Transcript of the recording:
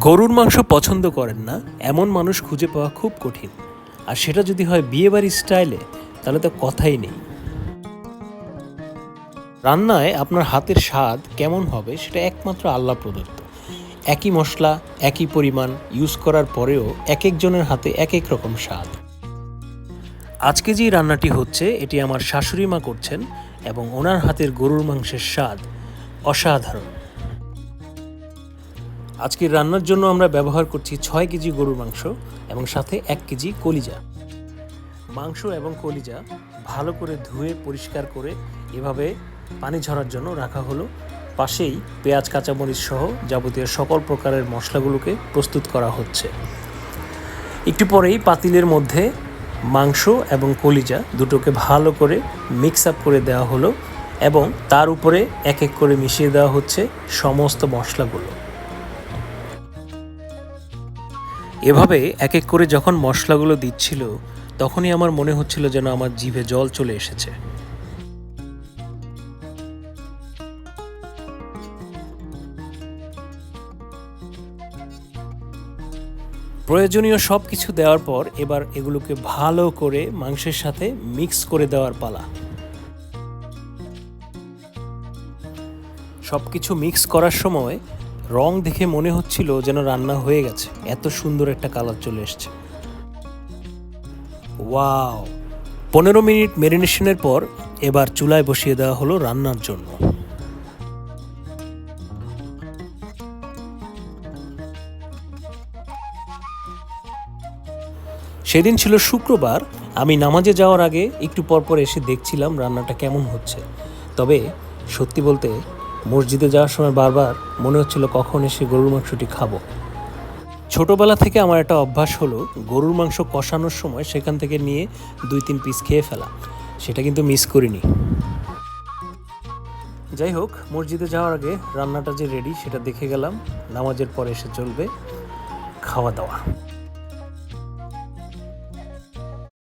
গরুর মাংস পছন্দ করেন না, এমন মানুষ খুঁজে পাওয়া খুব কঠিন। আর সেটা যদি হয় বিয়েবাড়ির স্টাইলে, তাহলে তো কথাই নেই। রান্নায় আপনার হাতের স্বাদ কেমন হবে সেটা একমাত্র আল্লাহ প্রদত্ত। একই মশলা, একই পরিমাণ ইউজ করার পরেও এক একজনের হাতে এক এক রকম স্বাদ। আজকে যে রান্নাটি হচ্ছে, এটি আমার শাশুড়ি মা করছেন এবং ওনার হাতের গরুর মাংসের স্বাদ অসাধারণ। আজকের রান্নার জন্য আমরা ব্যবহার করছি ছয় কেজি গরুর মাংস এবং সাথে এক কেজি কলিজা। মাংস এবং কলিজা ভালো করে ধুয়ে পরিষ্কার করে এভাবে পানি ঝরার জন্য রাখা হলো। পাশেই পেঁয়াজ, কাঁচামরিচ সহ যাবতীয় সকল প্রকারের মশলাগুলোকে প্রস্তুত করা হচ্ছে। একটু পরেই পাতিলের মধ্যে মাংস এবং কলিজা দুটোকে ভালো করে মিক্স আপ করে দেওয়া হলো এবং তার উপরে এক এক করে মিশিয়ে দেওয়া হচ্ছে সমস্ত মশলাগুলো। এভাবে এক এক করে যখন মশলাগুলো দিচ্ছিল, তখনই আমার মনে হচ্ছিল যেন আমার জিভে জল চলে এসেছে। প্রয়োজনীয় সব কিছু দেওয়ার পর এবার এগুলোকে ভালো করে মাংসের সাথে মিক্স করে দেওয়ার পালা। সব কিছু মিক্স করার সময় রং দেখে মনে হচ্ছিল যেন রান্না হয়ে গেছে। এত সুন্দর একটা কালার চলে এসছে। ওয়াও! পনেরো মিনিট মেরিনেশনের পর এবার চুলায় বসিয়ে দেওয়া হলো রান্নার জন্য। সেদিন ছিল শুক্রবার। আমি নামাজে যাওয়ার আগে একটু পরপর এসে দেখছিলাম রান্নাটা কেমন হচ্ছে। তবে সত্যি বলতে মসজিদে যাওয়ার সময় বারবার মনে হচ্ছিল কখন এসে গরুর মাংসটি খাব। ছোটবেলা থেকে আমার একটা অভ্যাস হলো, গরুর মাংস কষানোর সময় সেখান থেকে নিয়ে দুই তিন পিস খেয়ে ফেলা। সেটা কিন্তু মিস করিনি। যাই হোক, মসজিদে যাওয়ার আগে রান্নাটা যে রেডি সেটা দেখে গেলাম। নামাজের পরে এসে চলবে খাওয়া দাওয়া।